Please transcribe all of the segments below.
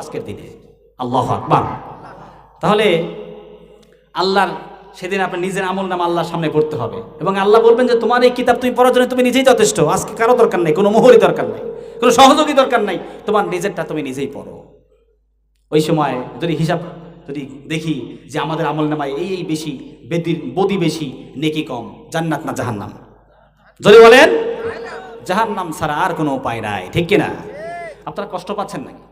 আজকের দিনে। আল্লাহ আকবার। তাহলে আল্লাহর সেদিন আপনার নিজের আমল নাম আল্লাহর সামনে পড়তে হবে। এবং আল্লাহ বলবেন যে, তোমার এই কিতাব তুমি পড়ার জন্য তুমি নিজেই যথেষ্ট। আজকে কারও দরকার নেই, কোনো মোহরই দরকার নেই, কোনো সহযোগী দরকার নেই। তোমার নিজেরটা তুমি নিজেই পড়ো। ওই সময় যদি হিসাব, যদি দেখি যে আমাদের আমল নামায় এই এই বেশি, বেদির বদি বেশি, নেকি কম, জান্নাত না জাহান্নাম? যদি বলেন, জাহান্নাম ছাড়া আর কোনো উপায় নাই। ঠিক কিনা? আপনারা কষ্ট পাচ্ছেন নাকি?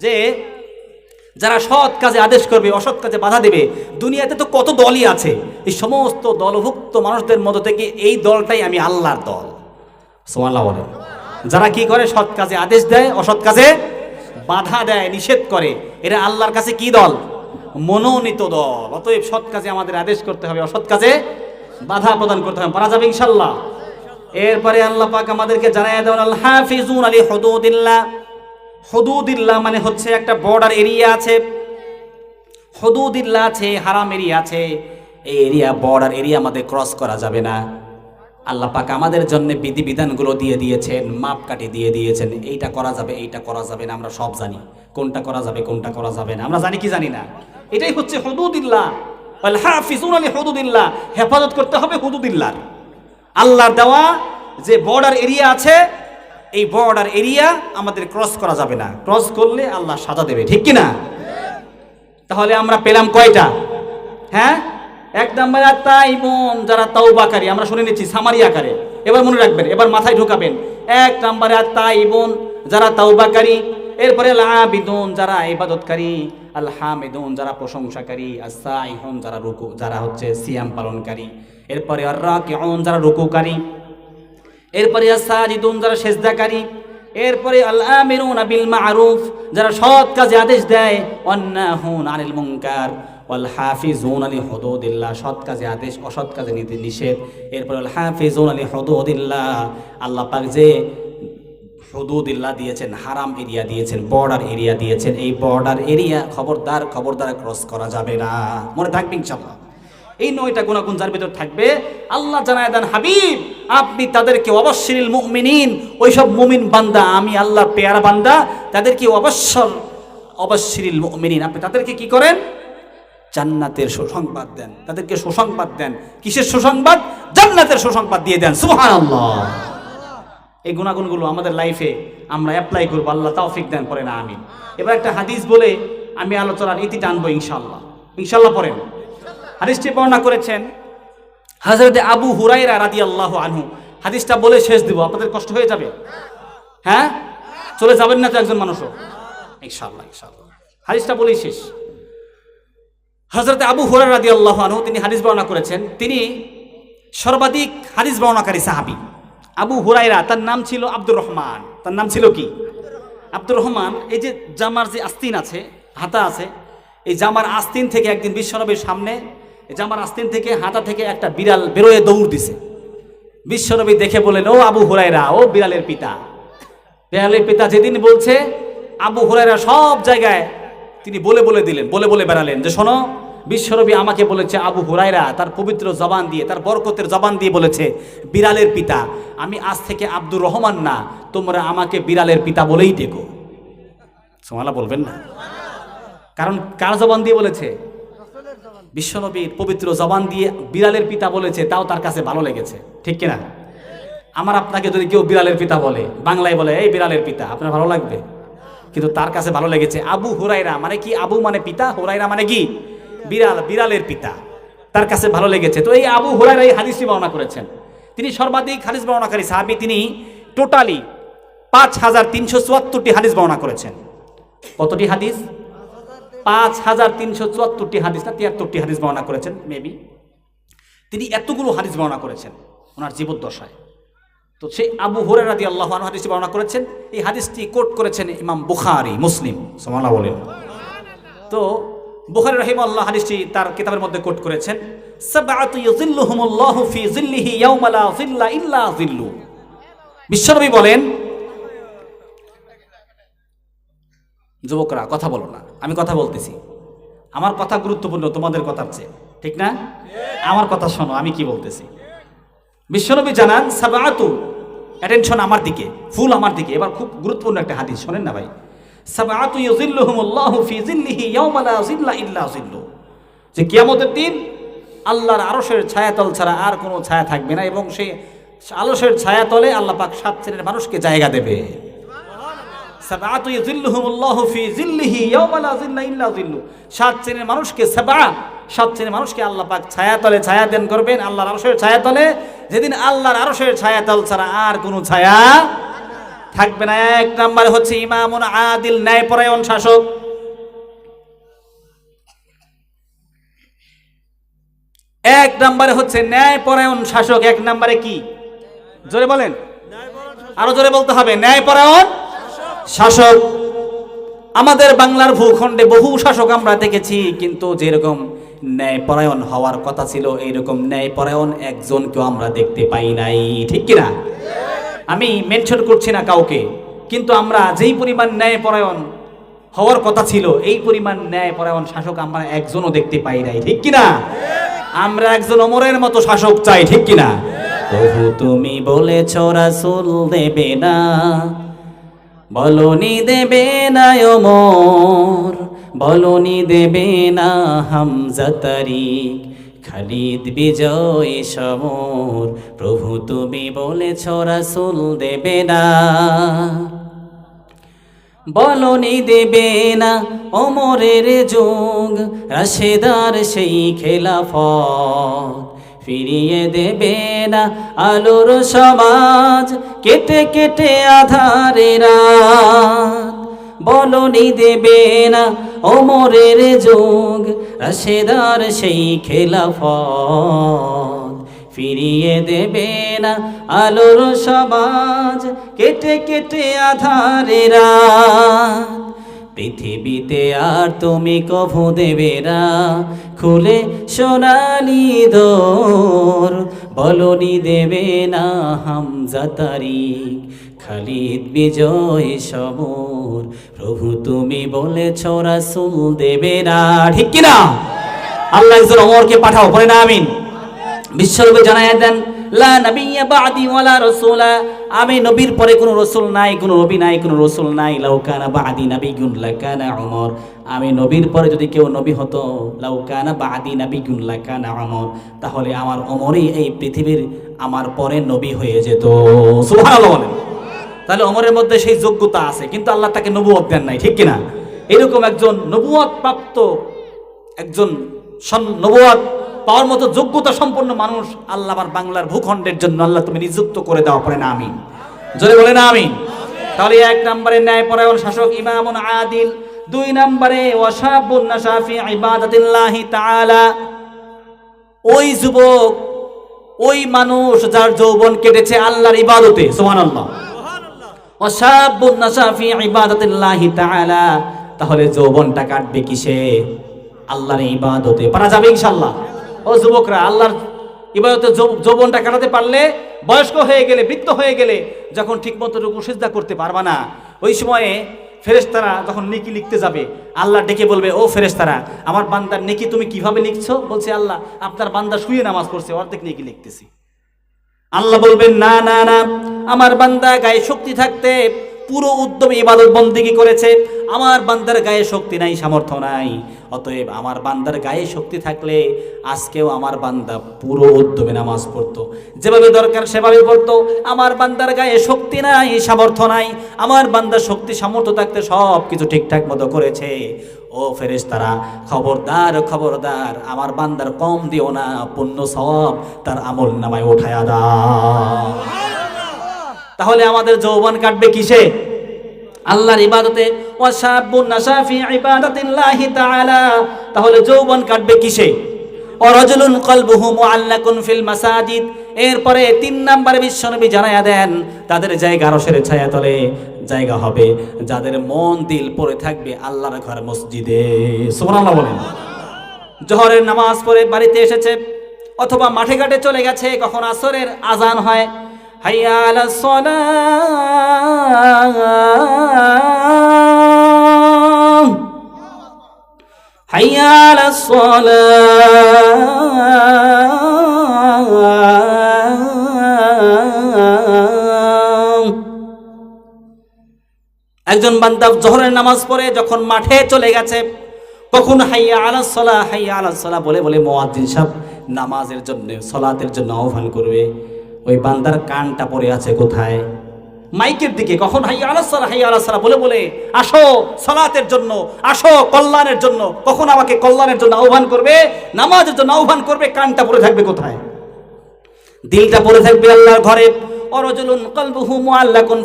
যে যারা সৎ কাজে আদেশ করবে, অসৎ কাজে বাধা দেবে, দুনিয়াতে তো কত দলই আছে। এই সমস্ত দলভুক্ত মানুষদের মধ্য থেকে এই দলটাই আমি আল্লাহর দল। সোমাল্লাহ বলেন। যারা কি করে? সৎ কাজে আদেশ দেয়, অসৎ কাজে বাধা দেয়, নিষেধ করে। এরা আল্লাহর কাছে কি দল? মনোনীত দল। অতএব সৎ কাজে আমাদের আদেশ করতে হবে, অসৎ কাজে বাধা প্রদান করতে হবে। পারা যাবে ইনশাল্লাহ এরপরে আল্লাহ পাক আমাদেরকে জানাই দেওয়ান আল হাফিজুন আলী হদুদিল্লাহ হদুদিল্লাহ মানে হচ্ছে একটা বর্ডার এরিয়া আছে। হদুদিল্লাহ আছে, হারাম এরিয়া আছে। এই এরিয়া বর্ডার এরিয়া আমাদের ক্রস করা যাবে না। আল্লাহ পাক আমাদের জন্য বিধিবিধানগুলো দিয়ে দিয়েছেন মাপকাঠি দিয়ে দিয়েছেন। এইটা করা যাবে, এইটা করা যাবে না, আমরা সব জানি। কোনটা করা যাবে, কোনটা করা যাবে না, আমরা জানি কি জানি না। এটাই হচ্ছে হদুদিল্লাহ। ওয়াল হাফিজুন আলী হদুদিল্লাহ হেফাজত করতে হবে হদুদিল্লাহর। আল্লাহর দেওয়া যে বর্ডার এরিয়া আছে এই বর্ডার এরিয়া আমাদের ক্রস করা যাবে না। ক্রস করলে আল্লাহ সাজা দেবে, ঠিক কি না তাহলে আমরা পেলাম কয়টা? হ্যাঁ? এক নাম্বার তাই বোন যারা তাওবাকারী, আমরা শুনে নিচ্ছি সামারি আকারে। এবার মনে রাখবেন, এবার মাথায় ঢোকাবেন। এক নাম্বারে তাই বোন যারা তাওবাকারী, এরপরে আল আবিদুন যারা ইবাদতকারী আল যারা প্রশংসাকারী আসাইহুন যারা রুকু, যারা হচ্ছে সিয়াম পালনকারী। এরপরে আর যারা রুকুকারী। এরপরে সাজিদুন যারা সেজদাকারী। এরপরে আল আমিরুন বিল মারুফ যারা সৎ কাজে আদেশ দেয়। অন্নাহুন আনিল মুনকার ওয়াল হাফিজুন আলি হুদুদিল্লাহ সৎ কাজে আদেশ, অসৎ কাজে নিতে নিষেধ। এরপরে আল হাফিজুন আলি হুদুদিল্লাহ আল্লাহ পাক যে হুদুদিল্লাহ দিয়েছেন, হারাম এরিয়া দিয়েছেন, বর্ডার এরিয়া দিয়েছেন, এই বর্ডার এরিয়া খবরদার খবরদার ক্রস করা যাবে না। মনে থাকবে ইনশাআল্লাহ। এই নয়টা গুণাগুণ যার ভিতর থাকবে? আল্লাহ জানায় দেন, হাবিব, আপনি তাদেরকে অবশ্যিল মুমিনিন, ওইসব মুমিন বান্দা, আমি আল্লাহ পেয়ারা বান্দা, তাদেরকে অবশ্যর অবশ্যিল মুমিনিন। আপনি তাদেরকে কি করেন? জান্নাতের সুসংবাদ দেন। তাদেরকে সুসংবাদ দেন। কিসের সুসংবাদ? জান্নাতের সুসংবাদ দিয়ে দেন। সুবহানাল্লাহ। এই গুণাগুণগুলো আমাদের লাইফে আমরা অ্যাপ্লাই করব। আল্লাহ তাওফিক দেন পরে না আমি এবার একটা হাদিস বলে আমি আলোচনার ইতি টানবো ইনশাল্লাহ ইনশাল্লাহ পড়েন। হাদিসটি বর্ণনা করেছেন হাজরতে আবু হুরাইরা রাদি আল্লাহ আনহু। হাদিসটা বলে শেষ দিব, আপনাদের কষ্ট হয়ে যাবে? হ্যাঁ? চলে যাবেন না তো একজন মানুষও? ইনশাল্লাহ ইনশাল্লাহ হাদিসটা বলেই শেষ। হজরতে আবু হুরাই রাদি আল্লাহ আনহু, তিনি হাদিস বর্ণনা করেছেন। তিনি সর্বাধিক হাদিস বর্ণনাকারী সাহাবি। আবু হুরাইরা তার নাম ছিল আব্দুর রহমান। তার নাম ছিল কি? আব্দুর রহমান, এই যে জামার যে আস্তিন আছে, হাতা আছে, এই জামার আস্তিন থেকে একদিন বিশ্বনবীর সামনে এই জামার আস্তিন থেকে হাঁটা থেকে একটা বিড়াল বেরোয় দৌড় দিছে। বিশ্বনবী দেখে বলেন, ও আবু হুরাইরা ও বিড়ালের পিতা। বিড়ালের পিতা যেদিন বলছে, আবু হুরাইরা সব জায়গায় তিনি বলে বলে দিলেন, বলে বলে বেড়ালেন যে, শোনো, বিশ্বনবী আমাকে বলেছে, আবু হুরাইরা তার পবিত্র জবান দিয়ে, তার বরকতের জবান দিয়ে বলেছে, বিড়ালের পিতা, আমি আজ থেকে আব্দুর রহমান না, তোমরা আমাকে বিড়ালের পিতা বলেই ডেকো সোমালা বলবেন না। কারণ কার জবান দিয়ে বলেছে? বিশ্বনবীর পবিত্র জবান দিয়ে বিড়ালের পিতা বলেছে, তাও তার কাছে ভালো লেগেছে। ঠিক কিনা? আমার আপনাকে যদি কেউ বিড়ালের পিতা বলে, বাংলায় বলে, এই বিড়ালের পিতা, আপনার ভালো লাগবে? কিন্তু তার কাছে ভালো লেগেছে, আবু হুরাইরা মানে কি? আবু মানে পিতা? হুরাইরা মানে কি? বিড়াল, বিড়ালের পিতা। তার কাছে ভালো লেগেছে। তো এই আবু হুরাইরা এই হাদিসটি বর্ণনা করেছেন। তিনি সর্বাধিক হাদিস বর্ণনাকারী সাহাবি, তিনি টোটালি পাঁচ হাজার তিনশো চুয়াত্তরটি হাদিস বর্ণনা করেছেন। কতটি হাদিস? পাঁচ হাজার তিনশো চুয়াত্তরটি হাদিস না, তিয়াত্তরটি হাদিস বর্ণনা করেছেন মেবি তিনি এতগুলো হাদিস বর্ণনা করেছেন, ওনার জীবদ্দশায়। তো সেই আবু হুরে রাদি আল্লাহ হাদিসটি বর্ণনা করেছেন, এই হাদিসটি কোট করেছেন ইমাম বুখারি, মুসলিম সোমালা বলেন। তো বুখারি রহিম আল্লাহ হাদিসটি তার কিতাবের মধ্যে কোট করেছেন, সাবআতু ইউযিল্লুহুমুল্লাহু যুবকরা, কথা বলো না। আমি কথা বলতেছি। আমার কথা গুরুত্বপূর্ণ তোমাদের কথার চেয়ে, ঠিক না? আমার কথা শোনো, আমি কি বলতেছি? বিশ্বনবী জানান, সাবাতু অ্যাটেনশন আমার দিকে, ফুল আমার দিকে। এবার খুব গুরুত্বপূর্ণ একটা হাদিস, শোনেন না ভাই। সাবাতু ইউযিল্লুহুমুল্লাহু ফি যিল্লিহি ইয়াওমা লা যিল্লা ইল্লা যিল্লু। যে কিয়ামতের দিন আল্লাহর আরশের ছায়াতল ছাড়া আর কোনো ছায়া থাকবে না এবং সেই আলসের ছায়াতলে আল্লাহ পাক সাত শ্রেণির মানুষকে জায়গা দেবে। মানুষকে মানুষকে আল্লাহ ছায়া করবেন যেদিন আল্লাহর আর কোনো ছায়া থাকবে না। এক হচ্ছে আদিল ন্যায়পরায়ণ শাসক। এক নম্বরে হচ্ছে ন্যায়পরায়ণ শাসক। এক নম্বরে কি? জোরে বলেন। আরও জোরে বলতে হবে। ন্যায়পরায়ণ শাসক, আমাদের বাংলার ভূখণ্ডে বহু শাসক আমরা দেখেছি, কিন্তু যেরকম ন্যায়পরায়ণ হওয়ার কথা ছিল, এইরকম ন্যায়পরায়ণ একজনকেও আমরা দেখতে পাই নাই। ঠিক কিনা? আমি মেনশন করছি না কাউকে, কিন্তু আমরা যেই পরিমাণ ন্যায়পরায়ণ হওয়ার কথা ছিল, এই পরিমাণ ন্যায়পরায়ণ শাসক আমরা একজনও দেখতে পাই নাই। ঠিক কিনা? আমরা একজন অমরের মতো শাসক চাই, ঠিক কিনা? তবু তুমি বলেছ রাসূল দেবে না। বলনি দেবে না অমর বলনি দেবে না হামজা তারিক, খালিদ বিজয় সমর, প্রভু তুমি বলেছ রাসূল দেবে না। বলনি দেবে না অমরের যোগ, রাশেদার সেই খেলাফত ফিরিয়ে দেবে না আলোর সমাজ। কেটে কেটে আধারে রাত বলনি দেবে না অমরের যোগ। রাশেদার সেই খেলাফত। ফিরিয়ে দেবে না আলোর সমাজ। কেটে কেটে আধারে রাত পৃথিবীতে আর তুমি কভু দেবে না। খুলে সোনালি দোর, বলনি দেবে না হামজা তারিক খালিদ বিজয় সমর, প্রভু তুমি বলেছ রাসূল দেবে না। ঠিক কিনা? আল্লাহ অমরকে পাঠাও পরে না আমিন। বিশ্বরূপে জানায় দেন, লা নাবিয়্যা বাদি ওয়ালা রাসূলা। আমি নবীর পরে কোনো রসুল নাই, কোনো নবী নাই, কোনো রসুল নাই। লাউকানা বাদি নাবিয়্যুন লাকানা উমর। আমি নবীর পরে যদি কেউ নবী হতো লাউকানা বাদি নাবিয়্যুন লাকানা উমর। তাহলে আমার অমরই এই পৃথিবীর আমার পরে নবী হয়ে যেত। তাহলে অমরের মধ্যে সেই যোগ্যতা আছে, কিন্তু আল্লাহ তাকে নবুয়ত দেন নাই, ঠিক কিনা? এরকম একজন নবুয়ত প্রাপ্ত একজন নবুয়ত পাওয়ার মতো যোগ্যতা সম্পন্ন মানুষ আল্লাহ বাংলার ভূখণ্ডের জন্য আল্লাহ তুমি নিযুক্ত করে দেওয়া পরে না আমি জোরে বলে না আমি তাহলে এক নম্বরে ন্যায়পরায়ণ শাসক ইমামুন আদিল, দুই নম্বরে ওয়াসাবুন নাশাফি ইবাদাতিল্লাহি তাআলা। ওই যুবক, ওই মানুষ যার যৌবন কেটেছে আল্লাহর ইবাদতে, সুবহানাল্লাহ। ওয়াসাবুন নাশাফি ইবাদাতিল্লাহি তাআলা। তাহলে যৌবনটা কাটবে কিসে? আল্লাহর ইবাদতে। পারা যাবে ইনশাআল্লাহ। ও যুবকরা, আল্লাহর ইবাদতে যৌবনটা কাটাতে পারলে, বয়স্ক হয়ে গেলে, বৃদ্ধ হয়ে গেলে যখন ঠিকমতো রুকু সিজদা করতে পারবা না, ওই সময়ে ফেরেশতারা যখন নেকি লিখতে যাবে, আল্লাহ ডেকে বলবে, ও ফেরেশতারা, আমার বান্দার নেকি তুমি কীভাবে লিখছো? বলছে, আল্লাহ, আপনার বান্দা শুয়ে নামাজ পড়ছে, অর্ধেক নেকি লিখতেছি। আল্লাহ বলবেন, না না না, আমার বান্দা গায়ে শক্তি থাকতে পুরো উদ্যমে ইবাদত বন্দিগি করেছে? আমার বান্দার গায়ে শক্তি নাই, সামর্থ্য নাই। অতএব আমার বান্দার গায়ে শক্তি থাকলে আজকেও আমার বান্দা পুরো উদ্যমে নামাজ পড়তো। যেভাবে দরকার সেভাবে পড়তো। আমার বান্দার গায়ে শক্তি নাই, সামর্থ্য নাই। আমার বান্দার শক্তি, সামর্থ্য থাকতে সব কিছু ঠিকঠাক মতো করেছে। ও ফেরেশতারা, খবরদার খবরদার, আমার বান্দার কম দিও না, পুণ্য সব তার আমল নামায় উঠায়া দাও। তাহলে আমাদের যৌবন কাটবে কিসে? আল্লাহর ইবাদতে। তাহলে যৌবন কাটবে কিসে? অরজুলুন কলবুহু মুআল্লাকুন ফিল মাসাজিদ। এরপরে তিন নম্বরে বিশ্বনবী জানাইয়া দেন, তাদের জায়গা আরশের ছায়া তলে জায়গা হবে। যাদের মন দিল পড়ে থাকবে আল্লাহর ঘর মসজিদে। সুবহানাল্লাহ বলেন। জহরের নামাজ পড়ে বাড়িতে এসেছে, অথবা মাঠে ঘাটে চলে গেছে, কখন আসরের আজান হয় হাইয়া আলাস সালাহ একজন বান্দা জহরের নামাজ পড়ে, যখন মাঠে চলে গেছে, কখন হাইয়া আলাস সলা, হাইয়া আলাস সলা বলে বলে মোয়াজ্জিন সাহেব নামাজের জন্য, সলাতের জন্য আহ্বান করবে। ওই বান্দার কানটা পড়ে আছে কোথায়? মাইকের দিকে কখন হাইয়া আলাস সলা হাইয়া বলে বলে, আসো সলাতের জন্য, আসো কল্যাণের জন্য। কখন আমাকে কল্যাণের জন্য আহ্বান করবে? নামাজের জন্য আহ্বান করবে? কানটা পড়ে থাকবে কোথায়? দিলটা পড়ে থাকবে আল্লাহর ঘরে। অরজুলুন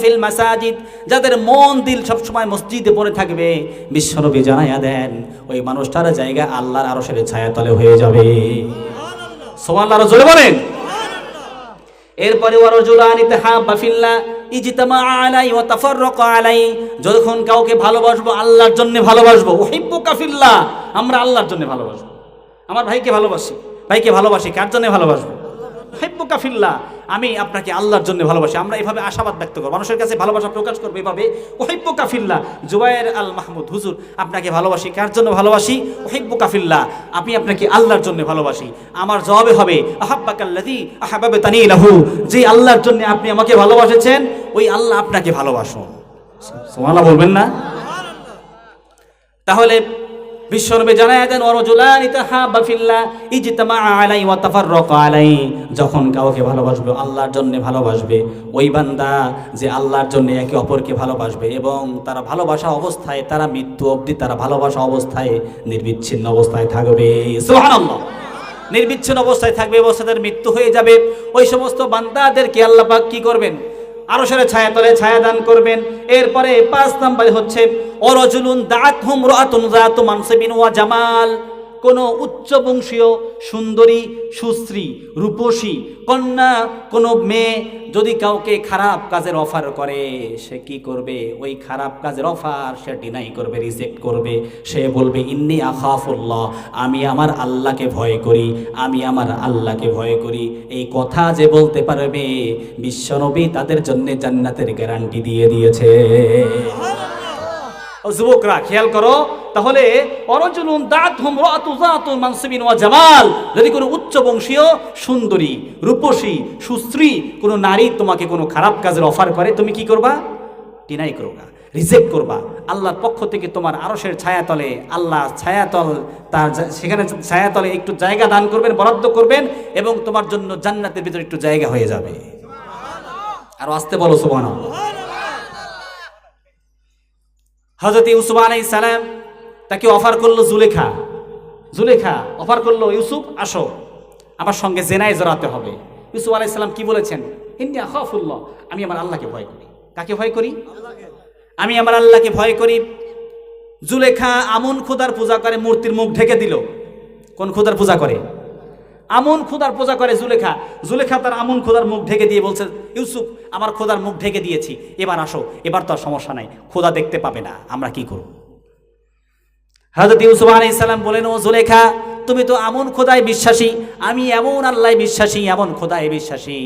ফিল মাসাজিদ। যাদের মন দিল সব সময় মসজিদে পড়ে থাকবে, বিশ্বনবী জানাইয়া দেন, ওই মানুষটার জায়গা আল্লাহর আরও আরশের ছায়াতলে হয়ে যাবে। আরও জোরে বলেন এরপরে ওয়ারজুলান ইতাহাব্বা ফিল্লাহ ইজতামা আলাই ওয়া তাফাররাকা আলাই যখন কাউকে ভালোবাসবো, আল্লাহর জন্য ভালোবাসবো। উহিব্বুকা ফিল্লাহ আমরা আল্লাহর জন্য ভালোবাসবো। আমার ভাইকে ভালোবাসি। ভাইকে ভালোবাসি, কার জন্য ভালোবাসবো? হেব্বুকা আমি আপনাকে আল্লাহর জন্য ভালোবাসি। আমরা এভাবে আশাবাদ ব্যক্ত করব। মানুষের কাছে ভালোবাসা প্রকাশ করব এভাবে। ওহিব্বুকা ফিল্লাহ জুবায়ের আল মাহমুদ, হুজুর, আপনাকে ভালোবাসি। কার জন্য ভালোবাসি? ওহিব্বুকা ফিল্লাহ, আমি আপনাকে আল্লাহর জন্য ভালোবাসি। আমার জবাবে হবে আহাব্বাকাল্লাদি আহাবাবে তানি লাহু, যে আল্লাহর জন্য আপনি আমাকে ভালোবাসেছেন, ওই আল্লাহ আপনাকে ভালোবাসুন। সুবহানাল্লাহ বলবেন না? তাহলে বিশ্বনবী জানায় দেন ওরজুলানি তাহাব্বা ফিল্লাহ ইজতামা আলাই ওয়া তাফাররাকা আলাই যখন কাউকে ভালোবাসবে, আল্লাহর জন্য ভালোবাসবে, ওই বান্দা যে আল্লাহর জন্য একে অপরকে ভালোবাসবে এবং তারা ভালোবাসা অবস্থায়, তারা মৃত্যু অবধি তারা ভালোবাসা অবস্থায় নির্বিচ্ছিন্ন অবস্থায় থাকবে। সুবহানাল্লাহ! নির্বিচ্ছিন্ন অবস্থায় থাকবে অবস্থায় তাদের মৃত্যু হয়ে যাবে। ওই সমস্ত বান্দাদেরকে আল্লাহ পাক কি করবেন? আরও সেরে ছায়া তলে ছায়া দান করবেন। এরপরে পাঁচ নাম্বার হচ্ছে, অরজুলুন দাঁত হুম রাতুন জাতু মানসিবিন ওয়া জামাল। কোন উচ্চ বংশীয় সুন্দরী, সুশ্রী, রূপসী, কন্যা, কোনো মেয়ে যদি কাউকে খারাপ কাজের অফার করে, সে কি করবে? ওই খারাপ কাজের অফার সে ডিনাই করবে রিজেক্ট করবে। সে বলবে, ইন্নি আখাফুল্লাহ, আমি আমার আল্লাহকে ভয় করি, আমি আমার আল্লাহকে ভয় করি। এই কথা যে বলতে পারবে, বিশ্বনবী তাদের জন্য জান্নাতের গ্যারান্টি দিয়ে দিয়েছে। যুবকরা, খেয়াল করো তাহলে অরজুলুন দাঁত হুম রাতু জাতুল মানসিবিন ওয়া জামাল। যদি কোনো উচ্চ বংশীয়, সুন্দরী, রূপসী, সুশ্রী কোনো নারী তোমাকে কোনো খারাপ কাজের অফার করে, তুমি কি করবা? ডিনাই করবা রিজেক্ট করবা। আল্লাহর পক্ষ থেকে তোমার আরশের ছায়াতলে আল্লাহ ছায়াতল, তার সেখানে ছায়াতলে একটু জায়গা দান করবেন, বরাদ্দ করবেন এবং তোমার জন্য জান্নাতের ভিতরে একটু জায়গা হয়ে যাবে। আর আসতে বলো, সুবহানাল্লাহ। হজরত ইউসুফ আলাই সালাম তাকে অফার করল জুলেখা। জুলেখা অফার করল ইউসুফ, আসো। আমার সঙ্গে জেনায় জড়াতে হবে। ইউসুফ আলাই সালাম কি বলেছেন? ইন্নি আখাফুল্লাহ, আমি আমার আল্লাহকে ভয় করি। কাকে ভয় করি? আমি আমার আল্লাহকে ভয় করি। জুলেখা আমন খোদার পূজা করে, মূর্তির মুখ ঢেকে দিল। কোন খোদার পূজা করে? আমন খোদার পূজা করে জুলেখা। জুলেখা তার আমন খোদার মুখ ঢেকে দিয়ে বলছে, ইউসুফ, আমার খোদার মুখ ঢেকে দিয়েছি। এবার আসো, এবার তো সমস্যা নাই। খোদা দেখতে পাবে না, আমরা কি করব? হজরত ইউসুফ আলাইহিস সালাম বলেন, ও জুলেখা, তুমি তো এমন খোদায় বিশ্বাসী। আমি এমন আল্লাহ বিশ্বাসী, এমন খোদায় বিশ্বাসী।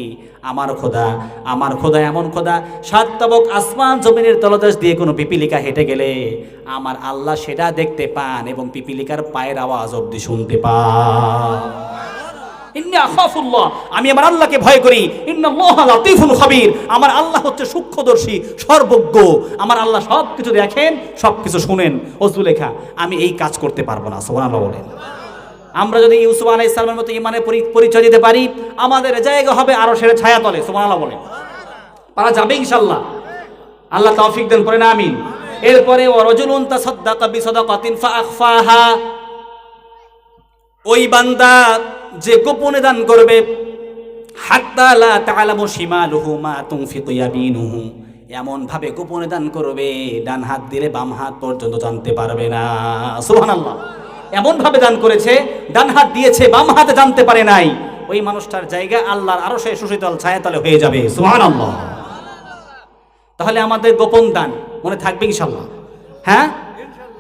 আমার খোদা আমার খোদা এমন খোদা। সাত তবক আসমান জমিনের তলদেশ দিয়ে কোনো পিপিলিকা হেঁটে গেলে আমার আল্লাহ সেটা দেখতে পান এবং পিপিলিকার পায়ের আওয়াজ অব্দি শুনতে পান। ইন্নি আখাফুল্লাহ, আমি আমার আল্লাহকে ভয় করি। ইন্নাল্লাহ লাতিফুল আমার আল্লাহ হচ্ছে সূক্ষ্মদর্শী, সর্বজ্ঞ। আমার আল্লাহ সব কিছু দেখেন সব কিছু শুনেন। ও জুলেখা আমি এই কাজ করতে পারব না, সুবহানাল্লাহ বলেন। আমরা যদি ইউসুফ আলাইহিস সালামের মতো ইমানের পরি- পরিচয় দিতে পারি, আমাদের জায়গা হবে আরও সেরে ছায়া তলে সুবহানাল্লাহ বলেন। পারা যাবে ইনশাল্লাহ আল্লাহ তৌফিক দেন পরে না আমিন। এরপরে ওয়ারজুলুন তাসাদদাকা বিসাদাকাতিন ফাআখফাহা। ওই বান্দা যে গোপনে দান করবে মা এমন ভাবে গোপনে দান করবে, ডান হাত দিলে বাম হাত পর্যন্ত জানতে পারবে না। সুবহানাল্লাহ। এমন ভাবে দান করেছে, ডান হাত দিয়েছে, বাম হাতে জানতে পারে নাই। ওই মানুষটার জায়গা আল্লাহর আরও সে সুশীতল ছায়াতলে হয়ে যাবে। সুবহানাল্লাহ। তাহলে আমাদের গোপন দান মনে থাকবে ইনশাল্লাহ হ্যাঁ?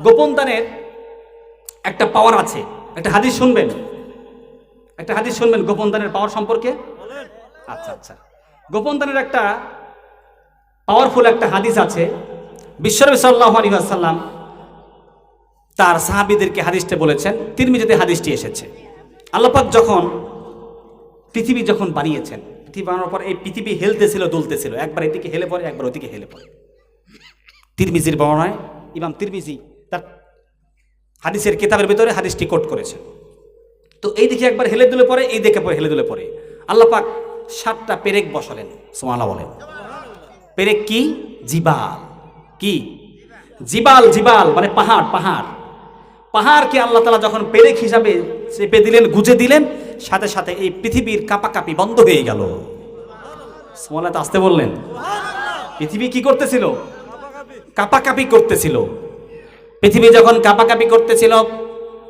গোপন দানের একটা পাওয়ার আছে। একটা হাদিস শুনবেন। একটা হাদিস শুনবেন গোপন দানের পাওয়ার সম্পর্কে? আচ্ছা আচ্ছা। গোপন দানের একটা পাওয়ারফুল একটা হাদিস আছে। বিশ্বনবী সাল্লাহ আলী আসাল্লাম তার সাহাবিদেরকে হাদিসটা বলেছেন। তিরমিজিতে হাদিসটি এসেছে। আল্লাপাক যখন পৃথিবী যখন বানিয়েছেন, পৃথিবী বানানোর পর এই পৃথিবী হেলতেছিল, দুলতেছিল। একবার এদিকে হেলে পড়ে, একবার ওদিকে হেলে পড়ে। তিরমিজির বর্ণায় ইমাম তিরমিজি তার হাদিসের কিতাবের ভিতরে হাদিসটি কোট করেছে। তো এই দিকে একবার হেলে দুলে পরে এই পরে হেলে দুলে পরে আল্লাহ পাক সাতটা পেরেক বসালেন সোমালা বলেন। পেরেক কি? জিবাল। কি? জিবাল জিবাল মানে পাহাড় পাহাড়। পাহাড়কে আল্লাহ তালা যখন পেরেক হিসাবে চেপে দিলেন, গুজে দিলেন, সাথে সাথে এই পৃথিবীর কাপাকাপি বন্ধ হয়ে গেল। সোমালা তো আসতে বললেন। পৃথিবী কি করতেছিল? কাপাকাপি করতেছিল। পৃথিবী যখন কাপাকাপি করতেছিল,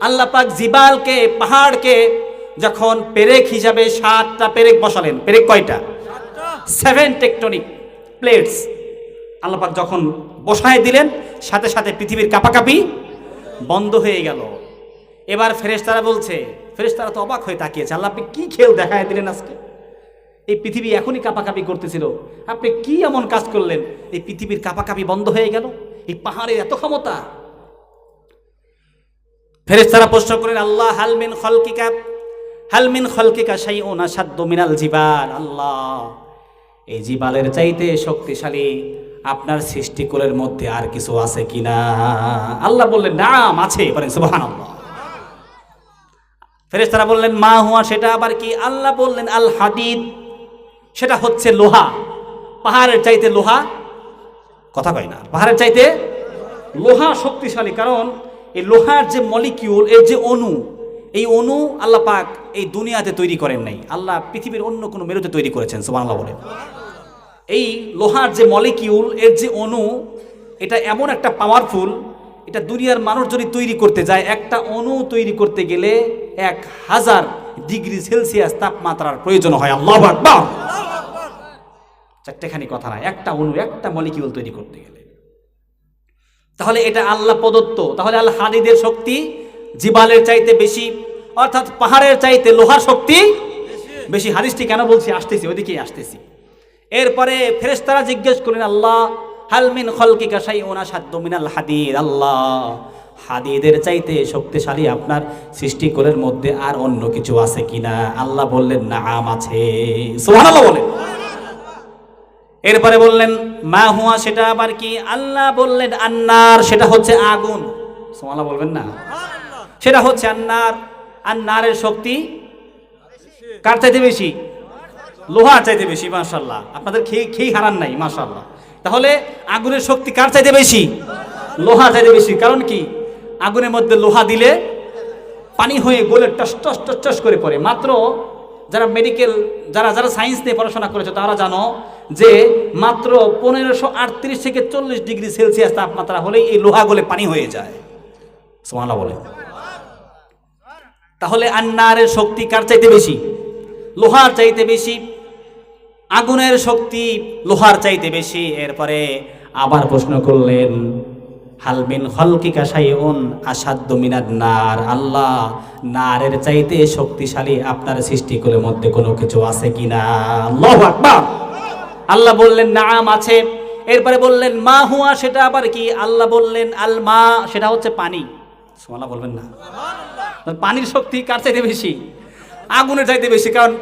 আল্লাহ পাক জিবালকে, পাহাড়কে যখন পেরেক হিসাবে সাতটা পেরেক বসালেন, পেরেক কয়টা? Seven tectonic plates. আল্লাহ পাক যখন বসায় দিলেন, সাথে সাথে পৃথিবীর কাপাকাপি বন্ধ হয়ে গেল। এবার ফেরেশতারা বলছে, ফেরেশতারা তো অবাক হয়ে তাকিয়েছে, আল্লাহ আপনি কি খেল দেখায় দিলেন আজকে? এই পৃথিবী এখনই কাপাকাপি করতেছিল, আপনি কি এমন কাজ করলেন? এই পৃথিবীর কাপাকাপি বন্ধ হয়ে গেল, এই পাহাড়ের এত ক্ষমতা ফেরেশতারা প্রশ্ন করেন, আল্লাহ হালমিন খলকিকা? হালমিন খলকিকা সাই ওনা সাদ্য মিনাল জিবাল। আল্লাহ, এই জিবালের চাইতে শক্তিশালী আপনার সৃষ্টিকুলের মধ্যে আর কিছু আছে কিনা আল্লাহ বললেন, নাম আছে। বলেন সুবাহান আল্লাহ ফেরেশতারা বললেন, মা হুয়া, সেটা আবার কি? আল্লাহ বললেন, আল হাদিদ, সেটা হচ্ছে লোহা। পাহাড়ের চাইতে লোহা? কথা কয় না, পাহাড়ের চাইতে লোহা শক্তিশালী। কারণ এই লোহার যে মলিকিউল এর যে অণু, এই অণু আল্লাহ পাক এই দুনিয়াতে তৈরি করেন নাই। আল্লাহ পৃথিবীর অন্য কোনো মেরুতে তৈরি করেছেন, সুবহানাল্লাহ বলে এই লোহার যে মলিকিউল এর যে অণু, এটা এমন একটা পাওয়ারফুল এটা দুনিয়ার মানুষ যদি তৈরি করতে যায়, একটা অণু তৈরি করতে গেলে এক হাজার ডিগ্রি সেলসিয়াস তাপমাত্রার প্রয়োজন হয়, আল্লাহ চারটেখানি কথা না, একটা অণু, একটা মলিকিউল তৈরি করতে গেলে। তাহলে এটা আল্লাহ প্রদত্ত। তাহলে আল্লাহ হাদিদের শক্তি জিবালের চাইতে বেশি, অর্থাৎ পাহাড়ের চাইতে লোহার শক্তি বেশি। হাদিসটি কেন বলছি? আসতেছি ওইদিকেই আসতেছি। এরপরে ফেরেশতারা জিজ্ঞেস করলেন, আল্লাহ হালমিন খলকিকা সাই ওনা সাদ্য মিনাল হাদিদ? আল্লাহ, হাদিদের চাইতে শক্তিশালী আপনার সৃষ্টিকুলের মধ্যে আর অন্য কিছু আছে কিনা? আল্লাহ বললেন না আম আছে। সুবহানাল্লাহ বলেন। এরপরে বললেন মা হুয়া সেটা আবার কি? আল্লাহ বললেন আন্নার সেটা হচ্ছে আগুন। সোমালা বলবেন না। সেটা হচ্ছে আন্নার। আন্নারের শক্তি কার চাইতে বেশি? লোহার চাইতে বেশি মাশাল্লাহ আপনাদের খেয়ে খেয়ে হারান নাই মাশাল্লাহ তাহলে আগুনের শক্তি কার চাইতে বেশি? লোহা চাইতে বেশি। কারণ কি? আগুনের মধ্যে লোহা দিলে পানি হয়ে গোলে টস টস টস টস করে পড়ে। মাত্র যারা মেডিকেল যারা যারা সায়েন্স নিয়ে পড়াশোনা করেছে তারা জানো যে মাত্র পনেরোশো আটত্রিশ থেকে চল্লিশ ডিগ্রি সেলসিয়াস তাপমাত্রা হলেই এই লোহা গলে পানি হয়ে যায়। সোমালা বলে তাহলে আন্নারের শক্তি কার চাইতে বেশি? লোহার চাইতে বেশি? আগুনের শক্তি লোহার চাইতে বেশি? এরপরে আবার প্রশ্ন করলেন হালমিন হলকিকা সাইউন আসাদ্য মিনাদ নার? আল্লাহ, নারের চাইতে শক্তিশালী আপনার সৃষ্টিকুলের মধ্যে কোনো কিছু আছে কিনা? আকবার। আল্লাহ বললেন নাম আছে। এরপরে বললেন, মা হুয়া, সেটা আবার কি? আল্লাহ বললেন, আল মা, সেটা হচ্ছে পানি। সোমালা বলবেন না। পানির শক্তি কার চাইতে বেশি? আগুনের চাইতে বেশি, কারণ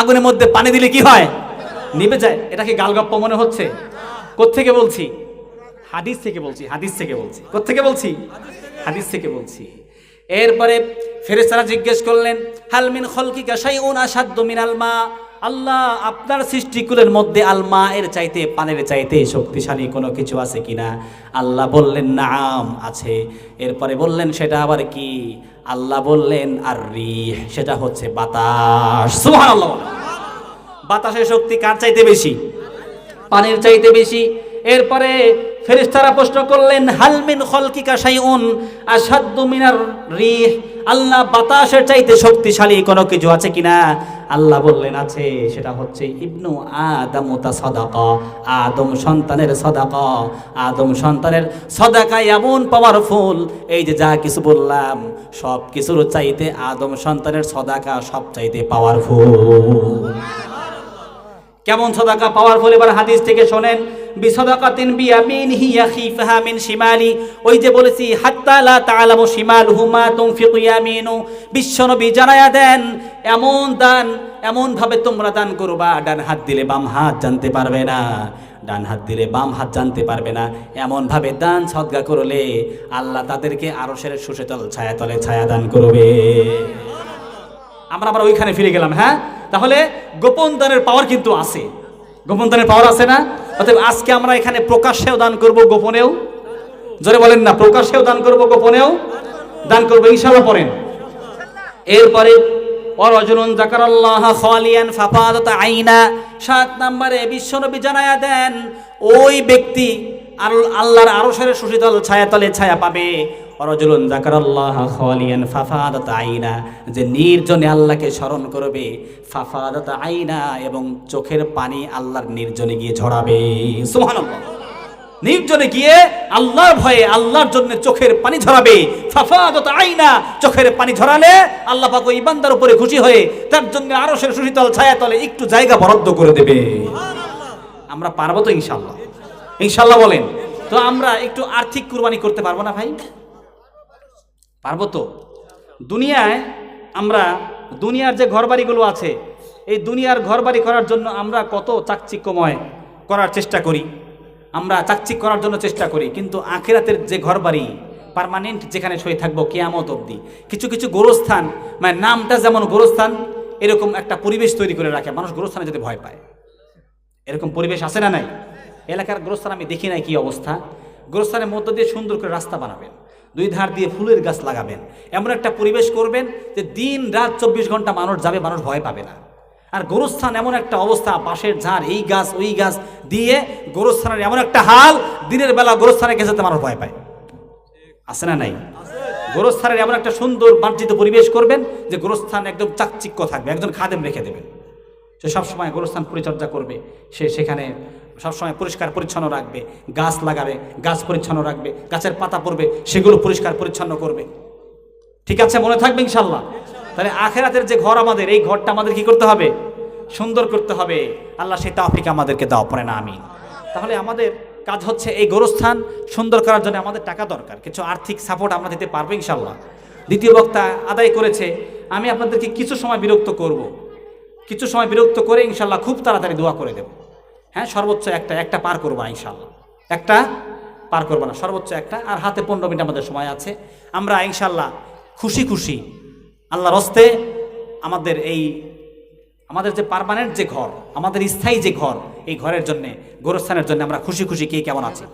আগুনের মধ্যে পানি দিলে কি হয়? নিভে যায়। এটা কি গালগপ্প মনে হচ্ছে? কোত্থেকে বলছি? হাদিস থেকে বলছি, হাদিস থেকে বলছি। কোত্থেকে বলছি? হাদিস থেকে বলছি। এরপরে ফেরেস্তারা জিজ্ঞেস করলেন হালমিন খলকিকা শাইউন আসাদ্য মিনাল মা? আল্লাহ আপনার সৃষ্টিকুলের মধ্যে আলমা এর চাইতে, পানের চাইতে শক্তিশালী কোনো কিছু আছে কিনা? আল্লাহ বললেন, নাম আছে। এরপরে বললেন, সেটা আবার কি? আল্লাহ বললেন আর রি সেটা হচ্ছে বাতাস। বাতাসের শক্তি কার চাইতে বেশি? পানির চাইতে বেশি। এরপরে ফেরেশতারা প্রশ্ন করলেন হালমিন খলকিকা শাইউন আসাদ্দু মিনার রিহ আল্লাহ বাতাসের চাইতে শক্তিশালী কোনো কিছু আছে কিনা? আল্লাহ বললেন, আছে, সেটা হচ্ছে ইবনু আদম সদাকা। আদম সন্তানের সদাকা। আদম সন্তানের সদাকা এমন পাওয়ারফুল এই যে যা কিছু বললাম, সব কিছুর চাইতে আদম সন্তানের সদাকা সব চাইতে পাওয়ারফুল কেমন সদাকা? পাওয়ারফুল এবার হাদিস থেকে শোনেন বিসদাকাতিন বিয়ামিনহি ইয়াখিফাহা মিন শিমালি। ওই যে বলেছি, হাত্তা লা তাআলামু শিমালুহু মা তুনফিকু ইয়ামিনু। বিশ্বনবী জানায়া দেন, এমন দান এমন ভাবে তোমরা দান করবা, ডান হাত দিলে বাম হাত জানতে পারবে না, ডান হাত দিলে বাম হাত জানতে পারবে না। এমন ভাবে দান, সদগা করলে আল্লাহ তাদেরকে আরশের সুশীতল ছায়াতলে ছায়া দান করবে। আমরা আবার ওইখানে ফিরে গেলাম হ্যাঁ? তাহলে গোপন দানের পাওয়ার কিন্তু আছে। গোপন দানের পাওয়ার আছে না? অতএব আজকে আমরা এখানে প্রকাশ্যেও দান করব, গোপনেও। জোরে বলেন না, প্রকাশ্যেও দান করব, গোপনেও। দান করব, ইনশাআল্লাহ পড়েন। এরপরে অরজুলুন জাকারাল্লাহ খালিয়ান সাত দেন, ওই ব্যক্তি আল- আল্লাহর আরশের সুশীতল ছায়াতলে ছায়া পাবে। অরজুলুন জাকারাল্লাহ খালিয়ান ফাফাদাত আইনা যে নির্জনে আল্লাহকে স্মরণ করবে ফাফাদাত আইনা এবং চোখের পানি আল্লাহর নির্জনে গিয়ে ঝরাবে। সুবহানাল্লাহ। নির্জনে গিয়ে আল্লাহর ভয়ে আল্লাহর জন্য চোখের পানি ঝরাবে ফাফাদত আইনা চোখের পানি ঝরালে আল্লাহ পাক ওই ইমানদার উপরে খুশি হয়ে তার জন্য আরও সে সুশীতল ছায়াতলে একটু জায়গা বরাদ্দ করে দেবে। আমরা পারব তো ইনশাল্লাহ ইনশাল্লাহ বলেন তো আমরা একটু আর্থিক কুরবানি করতে পারব না ভাই? পারব তো? দুনিয়ায় আমরা দুনিয়ার যে ঘরবাড়িগুলো আছে, এই দুনিয়ার ঘরবাড়ি করার জন্য আমরা কত চাকচিক্যময় করার চেষ্টা করি। আমরা চাকচিক করার জন্য চেষ্টা করি, কিন্তু আখেরাতের যে ঘরবাড়ি পার্মানেন্ট যেখানে শুয়ে থাকব কেয়ামত অবধি, কিছু কিছু গোরস্থান মানে নামটা যেমন গোরস্থান, এরকম একটা পরিবেশ তৈরি করে রাখে। মানুষ গোরস্থানে যেতে ভয় পায়। এরকম পরিবেশ আছে না নাই? এলাকার গোরস্থান আমি দেখি নাই কি অবস্থা। গোরস্থানের মধ্য দিয়ে সুন্দর করে রাস্তা বানাবেন। দুই ধার দিয়ে ফুলের গাছ লাগাবেন। এমন একটা পরিবেশ করবেন যে দিন রাত চব্বিশ ঘণ্টা মানুষ যাবে, মানুষ ভয় পাবে না। আর গোরস্থান এমন একটা অবস্থা, পাশের ঝাড়, এই গাছ, ওই গাছ দিয়ে গোরস্থানের এমন একটা হাল, দিনের বেলা গোরস্থানে গেছে তো মানুষ ভয় পায়। আছে না নাই? গোরস্থানের এমন একটা সুন্দর মার্জিত পরিবেশ করবেন যে গোরস্থান একদম চাকচিক্য থাকবে, একজন খাদেম রেখে দেবেন। সে সবসময় গোরস্থান পরিচর্যা করবে, সে সেখানে সবসময় পরিষ্কার পরিচ্ছন্ন রাখবে, গাছ লাগাবে, গাছ পরিচ্ছন্ন রাখবে, গাছের পাতা পড়বে, সেগুলো পরিষ্কার পরিচ্ছন্ন করবে। ঠিক আছে, মনে থাকবে ইনশাল্লাহ? তাহলে আখেরাতের যে ঘর আমাদের, এই ঘরটা আমাদের কি করতে হবে? সুন্দর করতে হবে। আল্লাহ সেই তাফিক আমাদেরকে দাও পরে না আমি তাহলে আমাদের কাজ হচ্ছে এই গোরস্থান সুন্দর করার জন্য আমাদের টাকা দরকার। কিছু আর্থিক সাপোর্ট আমরা দিতে পারব ইনশাল্লাহ। দ্বিতীয় বক্তা আদায় করেছে, আমি আপনাদেরকে কিছু সময় বিরক্ত করব। কিছু সময় বিরক্ত করে ইনশাল্লাহ খুব তাড়াতাড়ি দোয়া করে দেব। হ্যাঁ সর্বোচ্চ একটা একটা পার করব না ইনশাল্লাহ একটা পার করব না, সর্বোচ্চ একটা। আর হাতে পনেরো মিনিট আমাদের সময় আছে। আমরা ইনশাল্লাহ খুশি খুশি আল্লাহর হস্তে আমাদের এই, আমাদের যে পারমানেন্ট যে ঘর, আমাদের স্থায়ী যে ঘর, এই ঘরের জন্যে, গোরস্থানের জন্য আমরা খুশি খুশি কে, কেমন আছি?